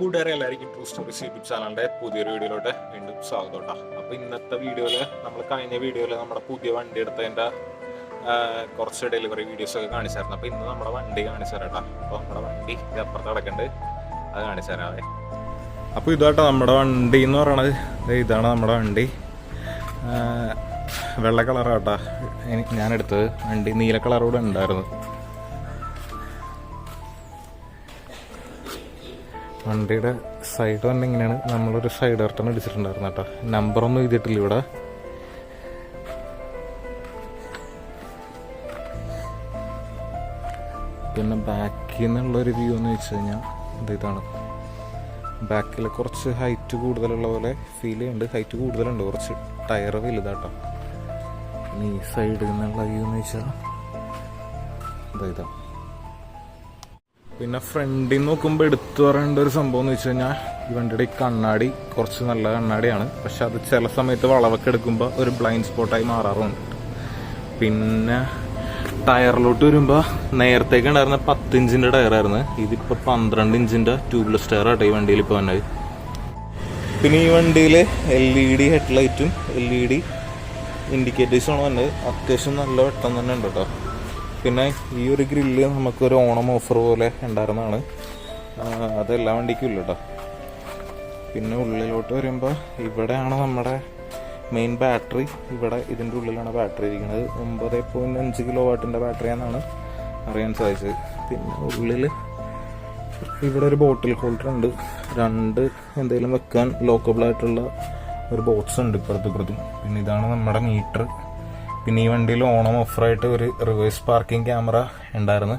കൂട്ടുകാരെ എല്ലാവർക്കും true stories YouTube ചാനലിന്റെ പുതിയൊരു വീഡിയോയിലോട്ട് വീണ്ടും സ്വാഗതം കേട്ടോ. അപ്പൊ ഇന്നത്തെ വീഡിയോയിൽ നമ്മൾ കഴിഞ്ഞ വീഡിയോയിൽ നമ്മുടെ പുതിയ വണ്ടി എടുത്തതിന്റെ ആ, കുറച്ച് ഡെലിവറി വീഡിയോസ് ഒക്കെ കാണിച്ചായിരുന്നു. അപ്പോൾ ഇന്ന് നമ്മുടെ വണ്ടി കാണിച്ചു തരാം കേട്ടോ. അപ്പൊ നമ്മുടെ വണ്ടി ഇത് അപ്പുറത്ത് കിടക്കുന്നുണ്ട്. അത് കാണിച്ചു തരാവേ അപ്പൊ ഇതാട്ടോ നമ്മുടെ വണ്ടി എന്ന് പറയണത്. ഇതാണ് നമ്മുടെ വണ്ടി. വെള്ള കളറാട്ടാ ഞാൻ എടുത്തത്. വണ്ടി നീല കളറോടെ ഉണ്ടായിരുന്നു. വണ്ടിയുടെ സൈഡ് തന്നെ ഇങ്ങനെയാണ്. നമ്മളൊരു സൈഡ് ഇറട്ടൺ അടിച്ചിട്ടുണ്ടായിരുന്നു കേട്ടോ. നമ്പറൊന്നും എഴുതിയിട്ടില്ല ഇവിടെ. പിന്നെ ബാക്കിൽ നിന്നുള്ള ഒരു വ്യൂ എന്ന് വെച്ച് കഴിഞ്ഞാൽ ഇത് ഇതാണ്. ബാക്കിൽ കുറച്ച് ഹൈറ്റ് കൂടുതലുള്ള പോലെ ഫീൽ ചെയ്യുന്നുണ്ട്. ഹൈറ്റ് കൂടുതലുണ്ട്. കുറച്ച് ടയർ വലുതാട്ടോ. ഈ സൈഡിൽ നിന്നുള്ള വ്യൂ എന്ന് വെച്ചാൽ ഇതാ ഇതാ. പിന്നെ ഫ്രണ്ടിൽ നോക്കുമ്പോൾ എടുത്തു പറയേണ്ട ഒരു സംഭവം എന്ന് വെച്ച് കഴിഞ്ഞാൽ ഈ വണ്ടിയുടെ ഈ കണ്ണാടി കുറച്ച് നല്ല കണ്ണാടിയാണ്. പക്ഷെ അത് ചില സമയത്ത് വളവൊക്കെ എടുക്കുമ്പോൾ ഒരു ബ്ലൈൻഡ് സ്പോട്ടായി മാറാറുണ്ട്. പിന്നെ ടയറിലോട്ട് വരുമ്പോൾ നേരത്തേക്ക് ഉണ്ടായിരുന്ന പത്ത് ഇഞ്ചിന്റെ ടയറായിരുന്നു ഇതിപ്പോൾ പന്ത്രണ്ട് ഇഞ്ചിന്റെ ട്യൂബ്ലെസ് ടയർ ആട്ടെ ഈ വണ്ടിയിൽ ഇപ്പോൾ വന്നത്. പിന്നെ ഈ വണ്ടിയിൽ എൽ ഇ ഡി ഹെഡ്ലൈറ്റും എൽ ഇ ഡി ഇൻഡിക്കേറ്റേഴ്സുമാണ് വന്നത്. അത്യാവശ്യം നല്ല വെട്ടം തന്നെ ഉണ്ട് കേട്ടോ. പിന്നെ ഈ ഒരു ഗ്രില്ല് നമുക്കൊരു ഓണം ഓഫർ പോലെ ഉണ്ടായിരുന്നതാണ്. അതെല്ലാ അത് വണ്ടിക്കും ഇല്ല കേട്ടോ പിന്നെ ഉള്ളിലോട്ട് വരുമ്പോൾ ഇവിടെയാണ് നമ്മുടെ മെയിൻ ബാറ്ററി ഇവിടെ ഇതിന്റെ ഉള്ളിലാണ് ബാറ്ററി ഇരിക്കുന്നത്. ഒമ്പത് പോയിന്റ് അഞ്ച് കിലോ വാട്ടിന്റെ ബാറ്ററി എന്നാണ് അറിയാൻ സാധിച്ചത്. പിന്നെ ഉള്ളിൽ ഇവിടെ ഒരു ബോട്ടിൽ ഹോൾഡർ ഉണ്ട്. രണ്ട് എന്തെങ്കിലും വെക്കാൻ ലോക്കബിൾ ആയിട്ടുള്ള ഒരു ബോക്സ് ഉണ്ട് ഇപ്പുറത്തും ഇപ്പുറത്തും. പിന്നെ ഇതാണ് നമ്മുടെ മീറ്റർ പിന്നെ ഈ വണ്ടിയിൽ ഓണം ഓഫറായിട്ട് ഒരു റിവേഴ്സ് പാർക്കിംഗ് ക്യാമറ ഉണ്ടായിരുന്നു.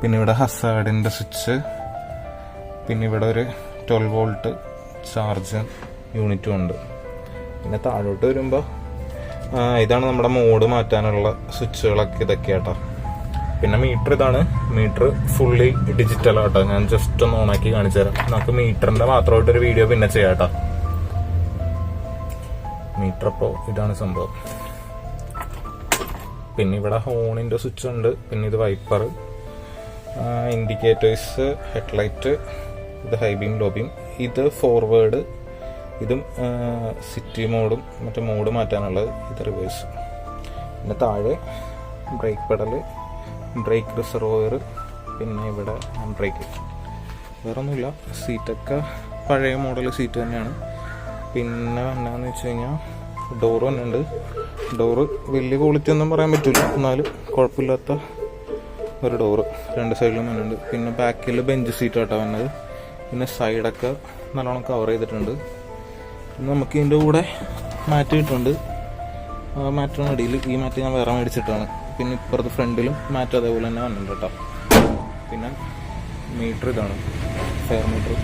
പിന്നെ ഇവിടെ ഹസാഡിന്റെ സ്വിച്ച് പിന്നെ ഇവിടെ ഒരു ട്വൽവ് വോൾട്ട് ചാർജ് യൂണിറ്റും ഉണ്ട്. പിന്നെ താഴോട്ട് വരുമ്പോൾ ഇതാണ് നമ്മുടെ മോഡ് മാറ്റാനുള്ള സ്വിച്ചുകളൊക്കെ ഇതൊക്കെ ആട്ടോ പിന്നെ മീറ്റർ ഇതാണ്. മീറ്റർ ഫുള്ളി ഡിജിറ്റൽ ആട്ടോ. ഞാൻ ജസ്റ്റ് ഒന്ന് ഓണാക്കി കാണിച്ചു തരാം. നമുക്ക് മീറ്ററിന്റെ മാത്രമായിട്ട് ഒരു വീഡിയോ പിന്നെ ചെയ്യാം കേട്ടോ. മീറ്റർ അപ്പോൾ ഇതാണ് സംഭവം. പിന്നെ ഇവിടെ ഹോണിന്റെ സ്വിച്ച് ഉണ്ട് പിന്നെ ഇത് വൈപ്പർ ഇൻഡിക്കേറ്റേഴ്സ് ഹെഡ്ലൈറ്റ് ഇത് ഹൈ ബീം ഇത് ഫോർവേഡ് ഇതും സിറ്റി മോഡും മറ്റേ മോഡ് മാറ്റാനുള്ളത് ഇത് റിവേഴ്സ് പിന്നെ താഴെ ബ്രേക്ക് പെഡൽ ബ്രേക്ക് റിസർവോയർ പിന്നെ ഇവിടെ ബ്രേക്ക് വേറൊന്നുമില്ല സീറ്റൊക്കെ പഴയ മോഡൽ സീറ്റ് തന്നെയാണ്. പിന്നെ എന്താണെന്ന് വെച്ച് കഴിഞ്ഞാൽ ഡോറ് തന്നെ ഉണ്ട് ഡോറ് വലിയ ക്വാളിറ്റി ഒന്നും പറയാൻ പറ്റില്ല എന്നാലും കുഴപ്പമില്ലാത്ത ഒരു ഡോറ് രണ്ട് സൈഡിലും ഉണ്ട് പിന്നെ ബാക്കിൽ ബെഞ്ച് സീറ്റ് ആട്ടാ വന്നത്. പിന്നെ സൈഡൊക്കെ നല്ലോണം കവർ ചെയ്തിട്ടുണ്ട്. നമുക്ക് ഇതിന്റെ കൂടെ മാറ്റ് കിട്ടുന്നുണ്ട്. ആ മാറ്റിന് അടിയിൽ ഈ മാറ്റ് ഞാൻ വേറെ മേടിച്ചിട്ടാണ്. പിന്നെ ഇപ്പുറത്ത് ഫ്രണ്ടിലും മാറ്റ് അതേപോലെ തന്നെ വന്നിട്ടുണ്ട് കേട്ടോ. പിന്നെ മീറ്റർ ഇതാണ്. ഫെയർ മീറ്റർ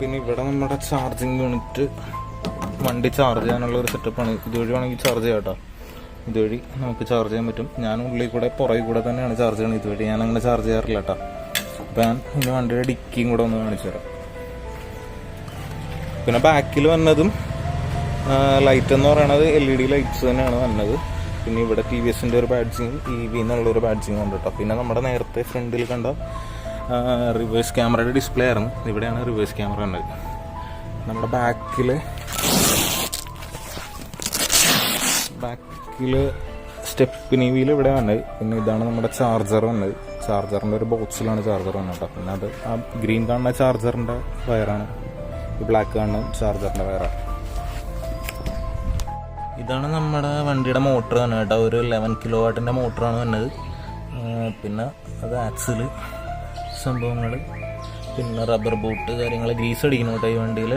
പിന്നെ ഇവിടെ നമ്മുടെ ചാർജിങ് യൂണിറ്റ് വണ്ടി ചാർജ് ചെയ്യാനുള്ള ഒരു സെറ്റപ്പാണ് ഇതുവഴി വേണമെങ്കിൽ ചാർജ് ചെയ്യാം കേട്ടോ. ഇതുവഴി നമുക്ക് ചാർജ് ചെയ്യാൻ പറ്റും. ഞാൻ ഉള്ളിൽ കൂടെ പുറകിൽ കൂടെ തന്നെയാണ് ചാർജ് ചെയ്യുന്നത് ഇതുവഴി. ഞാൻ അങ്ങനെ ചാർജ് ചെയ്യാറില്ല കേട്ടോ. അപ്പം ഞാൻ ഇനി വണ്ടിയുടെ ഡിക്കിയും കൂടെ ഒന്ന് കാണിച്ചു തരാം. പിന്നെ ബാക്കിൽ വന്നതും ലൈറ്റ് എന്ന് പറയുന്നത് എൽ ഇ ഡി ലൈറ്റ്സ് തന്നെയാണ് വന്നത്. പിന്നെ ഇവിടെ ടി വി എസിന്റെ ഒരു ബാഡ്ജിങ് ഇ വി എന്നുള്ള ഒരു ബാഡ്ജിങ് ഉണ്ട് കേട്ടോ. പിന്നെ നമ്മുടെ നേരത്തെ ഫ്രണ്ടിൽ കണ്ട റിവേഴ്സ് ക്യാമറയുടെ ഡിസ്പ്ലേ ആയിരുന്നു. ഇവിടെയാണ് റിവേഴ്സ് ക്യാമറ വന്നത് നമ്മുടെ ബാക്കിൽ ബാക്കിൽ സ്റ്റെപ്പിനി വീൽ ഇവിടെ വന്നത്. പിന്നെ ഇതാണ് നമ്മുടെ ചാർജർ വന്നത്. ചാർജറിന്റെ ഒരു ബോക്സിലാണ് ചാർജർ വന്നത് കേട്ടോ. പിന്നെ അത് ആ ഗ്രീൻ കാണുന്ന ചാർജറിന്റെ വയറാണ് ഈ ബ്ലാക്ക് കാണുന്ന ചാർജറിന്റെ വയറാണ് ഇതാണ് നമ്മുടെ വണ്ടിയുടെ മോട്ടർ തന്നെ കേട്ടോ. ഒരു ലെവൻ കിലോ വാട്ടിന്റെ മോട്ടറാണ് വന്നത്. പിന്നെ അത് ആക്സിൽ സംഭവങ്ങൾ പിന്നെ റബ്ബർ ബൂട്ട് കാര്യങ്ങൾ ഗ്രീസ് അടിക്കണം കേട്ടോ ഈ വണ്ടിയിൽ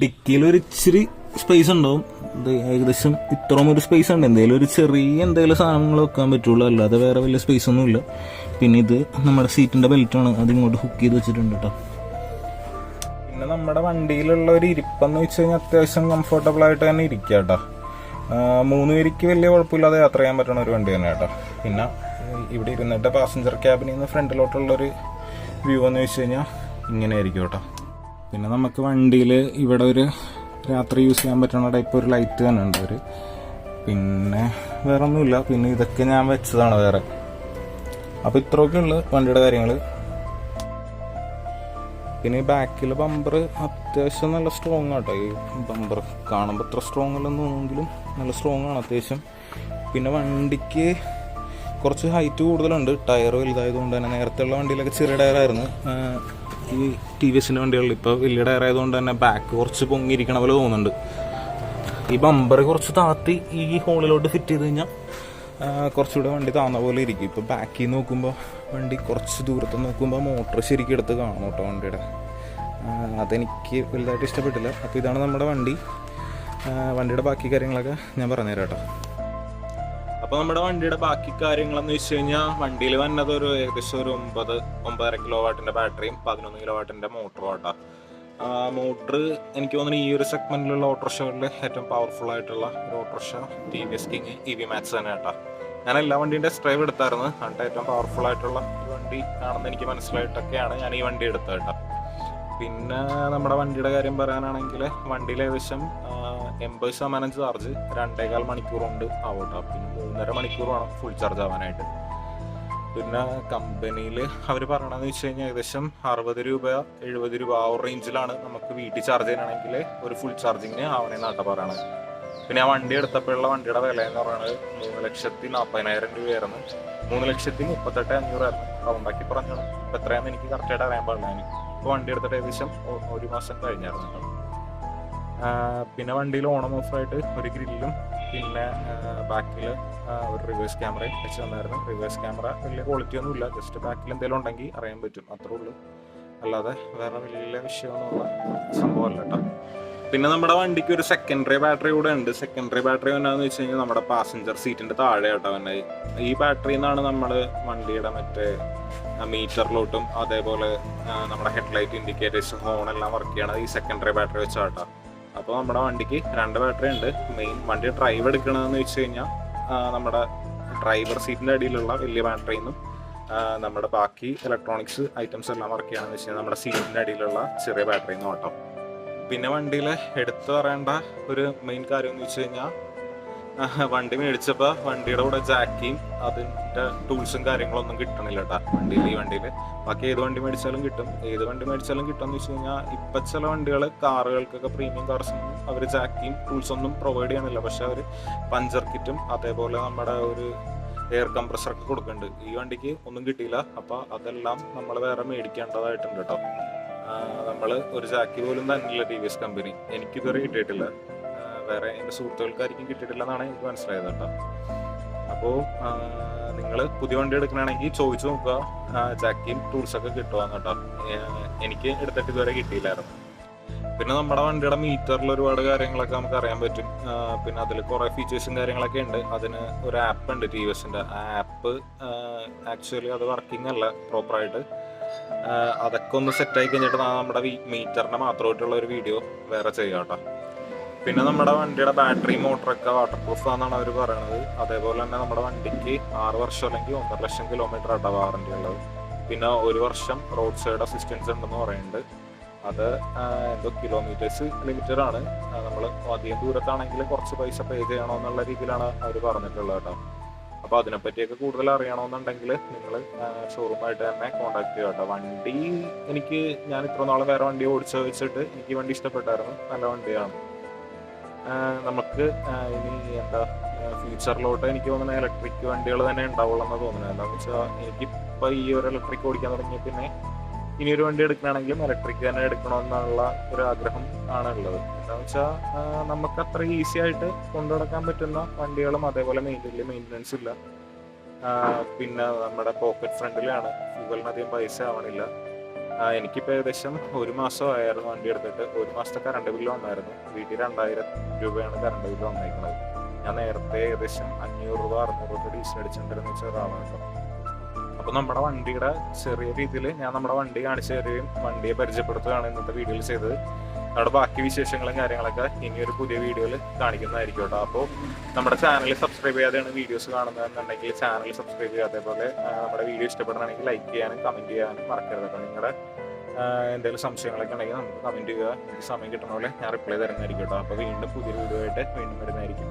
ഡിക്കിയിൽ ഒരു ഇച്ചിരി സ്പേസ് ഉണ്ടാവും. ഏകദേശം ഇത്രയും ഒരു സ്പേസ് ഉണ്ട്. എന്തെങ്കിലും ഒരു ചെറിയ എന്തെങ്കിലും സാധനങ്ങൾ വെക്കാൻ പറ്റുള്ളൂ. അല്ലാതെ വേറെ വലിയ സ്പേസ് ഒന്നും ഇല്ല. പിന്നെ ഇത് നമ്മുടെ സീറ്റിന്റെ ബെൽറ്റാണ് അത് ഇങ്ങോട്ട് ഹുക്ക് ചെയ്ത് വെച്ചിട്ടുണ്ട് കേട്ടോ പിന്നെ നമ്മുടെ വണ്ടിയിലുള്ള ഒരു ഇരിപ്പെന്ന് വെച്ച് കഴിഞ്ഞാൽ അത്യാവശ്യം കംഫർട്ടബിൾ ആയിട്ട് തന്നെ ഇരിക്കുക കേട്ടോ മൂന്ന് പേർക്ക് വലിയ കുഴപ്പമില്ലാതെ യാത്ര ചെയ്യാൻ പറ്റുന്ന ഒരു വണ്ടി തന്നെ കേട്ടോ പിന്നെ ഇവിടെ ഇരുന്നിട്ട് പാസഞ്ചർ ക്യാബിനിൽ നിന്ന് ഫ്രണ്ടിലോട്ടുള്ളൊരു വ്യൂ എന്ന് വെച്ച് കഴിഞ്ഞാൽ ഇങ്ങനെ ആയിരിക്കും കേട്ടോ പിന്നെ നമുക്ക് വണ്ടിയിൽ ഇവിടെ ഒരു രാത്രി യൂസ് ചെയ്യാൻ പറ്റുന്ന ടൈപ്പ് ഒരു ലൈറ്റ് തന്നെ ഉണ്ട് ഒരു പിന്നെ വേറെ ഒന്നുമില്ല പിന്നെ ഇതൊക്കെ ഞാൻ വെച്ചതാണ് വേറെ. അപ്പോൾ ഇത്രയൊക്കെ ഉള്ളു വണ്ടിയുടെ കാര്യങ്ങൾ പിന്നെ ഈ ബാക്കിലെ ബമ്പർ അത്യാവശ്യം നല്ല സ്ട്രോങ് ആട്ടോ. ഈ ബമ്പർ കാണുമ്പോൾ അത്ര സ്ട്രോങ് അല്ലെന്ന് തോന്നുമെങ്കിലും നല്ല സ്ട്രോങ് ആണ് അത്യാവശ്യം. പിന്നെ വണ്ടിക്ക് കുറച്ച് ഹൈറ്റ് കൂടുതലുണ്ട്. ടയർ വലുതായതുകൊണ്ട് തന്നെ നേരത്തെ ഉള്ള വണ്ടിയിലൊക്കെ ചെറിയ ടയറായിരുന്നു ഈ ടി വി എസിന്റെ വണ്ടികളിൽ ഇപ്പോൾ വലിയ ടയർ ആയതുകൊണ്ട് തന്നെ ബാക്ക് കുറച്ച് പൊങ്ങിയിരിക്കണ പോലെ തോന്നുന്നുണ്ട്. ഈ ബമ്പർ കുറച്ച് താത്തി ഈ ഹോളിലോട്ട് ഫിറ്റ് ചെയ്ത് കഴിഞ്ഞാൽ കുറച്ചുകൂടെ വണ്ടി താന്ന പോലെ ഇരിക്കും. ഇപ്പോൾ ബാക്കിൽ നോക്കുമ്പോൾ വണ്ടി കുറച്ച് ദൂരത്ത് നോക്കുമ്പോൾ മോട്ടർ ശരിക്കും എടുത്ത് കാണും കേട്ടോ വണ്ടിയുടെ. അതെനിക്ക് വലുതായിട്ട് ഇഷ്ടപ്പെട്ടില്ല. അപ്പോൾ ഇതാണ് നമ്മുടെ വണ്ടി. വണ്ടിയുടെ ബാക്കി കാര്യങ്ങളൊക്കെ ഞാൻ പറഞ്ഞുതരാം കേട്ടോ. അപ്പോൾ നമ്മുടെ വണ്ടിയുടെ ബാക്കി കാര്യങ്ങളെന്ന് വെച്ച് കഴിഞ്ഞാൽ വണ്ടിയിൽ വന്നത് ഒരു ഏകദേശം ഒരു ഒമ്പത് ഒമ്പതര കിലോ വാട്ടിന്റെ ബാറ്ററിയും പതിനൊന്ന് കിലോ വാട്ടിന്റെ മോട്ടറും ആട്ടോ. മോട്ടർ എനിക്ക് തോന്നുന്നു ഈ ഒരു സെഗ്മെന്റിലുള്ള ഓട്ടോറിക്ഷകളിൽ ഏറ്റവും പവർഫുൾ ആയിട്ടുള്ള ഒരു auto rickshaw T V S king E V max തന്നെ കേട്ടോ ഞാൻ എല്ലാ വണ്ടിയും ടെസ്റ്റ് ഡ്രൈവ് എടുത്തായിരുന്നു. അവിടെ ഏറ്റവും പവർഫുൾ ആയിട്ടുള്ള വണ്ടി ആണെന്ന് എനിക്ക് മനസ്സിലായിട്ടൊക്കെയാണ് ഞാൻ ഈ വണ്ടി എടുത്തത് കേട്ടോ. പിന്നെ നമ്മുടെ വണ്ടിയുടെ കാര്യം പറയാനാണെങ്കിൽ വണ്ടിയിൽ ഏകദേശം എൺപത് ശതമാനം ചാർജ് രണ്ടേകാൽ മണിക്കൂർ കൊണ്ട് ആവും കേട്ടോ പിന്നെ മൂന്നര മണിക്കൂർ വേണം ഫുൾ ചാർജ് ആവാനായിട്ട്. പിന്നെ കമ്പനിയിൽ അവർ പറയണതെന്ന് വെച്ച് കഴിഞ്ഞാൽ ഏകദേശം അറുപത് രൂപ എഴുപത് രൂപ ആ ഒരു റേഞ്ചിലാണ് നമുക്ക് വീട്ടിൽ ചാർജ് ചെയ്യാനാണെങ്കിൽ ഒരു ഫുൾ ചാർജിങ്ങിന് ആവണേന്നാട്ട പറയണത്. പിന്നെ ആ വണ്ടി എടുത്തപ്പോഴുള്ള വണ്ടിയുടെ വില എന്ന് പറയുന്നത് മൂന്ന് ലക്ഷത്തി നാൽപ്പതിനായിരം രൂപയായിരുന്നു. മൂന്ന് ലക്ഷത്തി മുപ്പത്തെട്ട് അഞ്ഞൂറായിരുന്നു. റൗണ്ടാക്കി പറഞ്ഞാണ് ഇപ്പം എത്രയാണെന്ന് എനിക്ക് കറക്റ്റായിട്ട് അറിയാൻ പാടില്ല. എനിക്ക് ഇപ്പോൾ വണ്ടി എടുത്തിട്ട് ഏകദേശം ഒരു മാസം കഴിഞ്ഞായിരുന്നു. പിന്നെ വണ്ടിയിൽ ഓണം ഓഫറായിട്ട് ഒരു ഗ്രില്ലും പിന്നെ ബാക്കിൽ ഒരു റിവേഴ്സ് ക്യാമറയും വെച്ച് തന്നായിരുന്നു. റിവേഴ്സ് ക്യാമറ വലിയ ക്വാളിറ്റി ഒന്നും ഇല്ല. ജസ്റ്റ് ബാക്കിൽ എന്തെങ്കിലും ഉണ്ടെങ്കിൽ അറിയാൻ പറ്റും. അത്രേ ഉള്ളൂ. അല്ലാതെ വേറെ വലിയ വിഷയമൊന്നുമുള്ള സംഭവമല്ല കേട്ടോ. പിന്നെ നമ്മുടെ വണ്ടിക്ക് ഒരു സെക്കൻഡറി ബാറ്ററി കൂടെ ഉണ്ട്. സെക്കൻഡറി ബാറ്ററി എന്നാന്ന് വെച്ച് കഴിഞ്ഞാൽ നമ്മുടെ പാസഞ്ചർ സീറ്റിന്റെ താഴെ കേട്ടോ വന്നെ. ഈ ബാറ്ററിയിൽ നിന്നാണ് നമ്മൾ വണ്ടിയുടെ മറ്റേ മീറ്ററിലോട്ടും അതേപോലെ നമ്മുടെ ഹെഡ്ലൈറ്റ് ഇൻഡിക്കേറ്റേഴ്സ് ഹോൺ എല്ലാം വർക്ക് ചെയ്യണത് ഈ സെക്കൻഡറി ബാറ്ററി വെച്ചാട്ടോ അപ്പോൾ നമ്മുടെ വണ്ടിക്ക് രണ്ട് ബാറ്ററി ഉണ്ട്. മെയിൻ വണ്ടി ഡ്രൈവ് എടുക്കണമെന്ന് വെച്ച് കഴിഞ്ഞാൽ നമ്മുടെ ഡ്രൈവർ സീറ്റിന്റെ അടിയിലുള്ള വലിയ ബാറ്ററിയിൽ നിന്നും നമ്മുടെ ബാക്കി ഇലക്ട്രോണിക്സ് ഐറ്റംസ് എല്ലാം വർക്ക് ചെയ്യണമെന്ന് വെച്ച് കഴിഞ്ഞാൽ നമ്മുടെ സീറ്റിന്റെ അടിയിലുള്ള ചെറിയ ബാറ്ററിയിൽ നിന്ന് ഓട്ടം പിന്നെ വണ്ടിയിൽ എടുത്തു പറയേണ്ട ഒരു മെയിൻ കാര്യം എന്ന് വെച്ച് കഴിഞ്ഞാൽ വണ്ടി മേടിച്ചപ്പോ വണ്ടിയുടെ കൂടെ ജാക്കിയും അതിന്റെ ടൂൾസും കാര്യങ്ങളൊന്നും കിട്ടണില്ല കേട്ടാ വണ്ടിയിൽ ഈ വണ്ടിയിൽ ബാക്കി ഏത് വണ്ടി മേടിച്ചാലും കിട്ടും. ഏത് വണ്ടി മേടിച്ചാലും കിട്ടും എന്ന് വെച്ച് കഴിഞ്ഞാൽ ഇപ്പൊ ചില വണ്ടികൾ കാറുകൾക്കൊക്കെ പ്രീമിയം കാർസ് അവർ ജാക്കിയും ടൂൾസ് ഒന്നും പ്രൊവൈഡ് ചെയ്യണില്ല പക്ഷെ അവർ പഞ്ചർ കിറ്റും അതേപോലെ നമ്മുടെ ഒരു എയർ കംപ്രസറൊക്കെ കൊടുക്കുന്നുണ്ട് ഈ വണ്ടിക്ക് ഒന്നും കിട്ടിയില്ല. അപ്പൊ അതെല്ലാം നമ്മൾ വേറെ മേടിക്കേണ്ടതായിട്ടുണ്ട് കേട്ടോ നമ്മൾ ഒരു ജാക്കി പോലും തന്നില്ല ടി വി എസ് കമ്പനി എനിക്കിതുവരെ കിട്ടിയിട്ടില്ല. വേറെ എന്റെ സുഹൃത്തുക്കൾക്കായിരിക്കും കിട്ടിയിട്ടില്ല എന്നാണ് എനിക്ക് മനസ്സിലായത് കേട്ടോ. അപ്പോൾ നിങ്ങൾ പുതിയ വണ്ടി എടുക്കണമെങ്കിൽ ചോദിച്ചു നോക്കുക. ആ, ജാക്കിയും ടൂൾസൊക്കെ കിട്ടുവാന്ന് കേട്ടോ. എനിക്ക് എടുത്തിട്ട് ഇതുവരെ കിട്ടിയില്ലായിരുന്നു. പിന്നെ നമ്മുടെ വണ്ടിയുടെ മീറ്ററിൽ ഒരുപാട് കാര്യങ്ങളൊക്കെ നമുക്ക് അറിയാൻ പറ്റും. പിന്നെ അതിൽ കുറേ ഫീച്ചേഴ്സും കാര്യങ്ങളൊക്കെ ഉണ്ട്. അതിന് ഒരു ആപ്പ് ഉണ്ട് ടി വി എസിന്റെ ആ ആപ്പ് ആക്ച്വലി അത് വർക്കിംഗ് അല്ല പ്രോപ്പറായിട്ട് അതൊക്കെ ഒന്ന് ആയി കഴിഞ്ഞിട്ട് നമ്മുടെ മീറ്ററിന് മാത്രമായിട്ടുള്ള ഒരു വീഡിയോ വേറെ ചെയ്യാം കേട്ടോ. പിന്നെ നമ്മുടെ വണ്ടിയുടെ ബാറ്ററി മോട്ടറൊക്കെ വാട്ടർ പ്രൂഫ് ആണെന്നാണ് അവർ പറയണത്. അതേപോലെ തന്നെ നമ്മുടെ വണ്ടിക്ക് ആറ് വർഷം അല്ലെങ്കിൽ ഒന്നര ലക്ഷം കിലോമീറ്റർ ആട്ടോ വാറണ്ടി ഉള്ളത്. പിന്നെ ഒരു വർഷം റോഡ് സൈഡ് അസിസ്റ്റൻസ് ഉണ്ടെന്ന് പറയുന്നുണ്ട്. അത് എന്തോ കിലോമീറ്റേഴ്സ് ലിമിറ്റഡ് ആണ്. നമ്മൾ അധികം ദൂരത്താണെങ്കിൽ കുറച്ച് പൈസ പേ ചെയ്യണോ എന്നുള്ള രീതിയിലാണ് അവർ പറഞ്ഞിട്ടുള്ളത് കേട്ടോ. അപ്പോൾ അതിനെപ്പറ്റിയൊക്കെ കൂടുതൽ അറിയണമെന്നുണ്ടെങ്കിൽ നിങ്ങൾ ഷോറൂമായിട്ട് തന്നെ കോൺടാക്ട് ചെയ്യുക കേട്ടോ. വണ്ടി എനിക്ക് ഞാൻ ഇത്ര നാളെ വേറെ വണ്ടി ഓടിച്ചു വെച്ചിട്ട് എനിക്ക് വണ്ടി ഇഷ്ടപ്പെട്ടായിരുന്നു. നല്ല വണ്ടിയാണ്. നമുക്ക് ഇനി എന്താ ഫ്യൂച്ചറിലോട്ട് എനിക്ക് തോന്നുന്നത് ഇലക്ട്രിക് വണ്ടികൾ തന്നെ ഉണ്ടാവുള്ളൂ എന്ന് തോന്നുന്നത് എന്താണെന്ന് വെച്ചാൽ എനിക്കിപ്പോൾ ഈ ഒരു ഇലക്ട്രിക് ഓടിക്കാൻ തുടങ്ങിയ പിന്നെ ഇനി ഒരു വണ്ടി എടുക്കണമെങ്കിലും ഇലക്ട്രിക് തന്നെ എടുക്കണമെന്നുള്ള ഒരു ആഗ്രഹം ആണ് ഉള്ളത് എന്താണെന്ന് വെച്ചാൽ നമുക്ക് അത്ര ഈസി ആയിട്ട് കൊണ്ടു നടക്കാൻ പറ്റുന്ന വണ്ടികളും അതേപോലെ മെയിന്റെയിൻ മെയിന്റനൻസ് ഇല്ല പിന്നെ നമ്മുടെ പോക്കറ്റ് ഫ്രണ്ടിലാണ് ഫ്യൂവലിന് അധികം പൈസ ആവണില്ല. എനിക്കിപ്പോൾ ഏകദേശം ഒരു മാസം ആയിരുന്നു വണ്ടി എടുത്തിട്ട്. ഒരു മാസത്തെ കറണ്ട് ബില്ല് വന്നായിരുന്നു. വീട്ടിൽ രണ്ടായിരം രൂപയാണ് കറണ്ട് ബില്ല് വന്നേക്കുന്നത് ഞാൻ നേരത്തെ ഏകദേശം അഞ്ഞൂറ് രൂപ അറുന്നൂറ് രൂപ ഡീസൽ അടിച്ചിട്ടുണ്ടെന്ന് വെച്ച ഒരാളാണ് അപ്പോൾ നമ്മുടെ വണ്ടിയുടെ ചെറിയ രീതിയിൽ ഞാൻ നമ്മുടെ വണ്ടി കാണിച്ചു തരികയും വണ്ടിയെ പരിചയപ്പെടുത്തുകയാണ് ഇന്നത്തെ വീഡിയോയിൽ ചെയ്തത്. നമ്മുടെ ബാക്കി വിശേഷങ്ങളും കാര്യങ്ങളൊക്കെ ഇനി ഒരു പുതിയ വീഡിയോയിൽ കാണിക്കുന്നതായിരിക്കും കേട്ടോ. അപ്പോൾ നമ്മുടെ ചാനൽ സബ്സ്ക്രൈബ് ചെയ്യാതെയാണ് വീഡിയോസ് കാണുന്നതെന്നുണ്ടെങ്കിൽ ചാനൽ സബ്സ്ക്രൈബ് ചെയ്യുക. പോലെ നമ്മുടെ വീഡിയോ ഇഷ്ടപ്പെടുകയാണെങ്കിൽ ലൈക്ക് ചെയ്യാനും കമന്റ് ചെയ്യാനും മറക്കരുത് കേട്ടോ. നിങ്ങളുടെ എന്തെങ്കിലും സംശയങ്ങളൊക്കെ ഉണ്ടെങ്കിൽ നമുക്ക് കമന്റ് ചെയ്യുക. സമയം കിട്ടുന്ന പോലെ ഞാൻ റിപ്ലൈ തരുന്നതായിരിക്കും കേട്ടോ. അപ്പോൾ വീണ്ടും പുതിയ വീഡിയോ ആയിട്ട് വീണ്ടും വരുന്നതായിരിക്കും.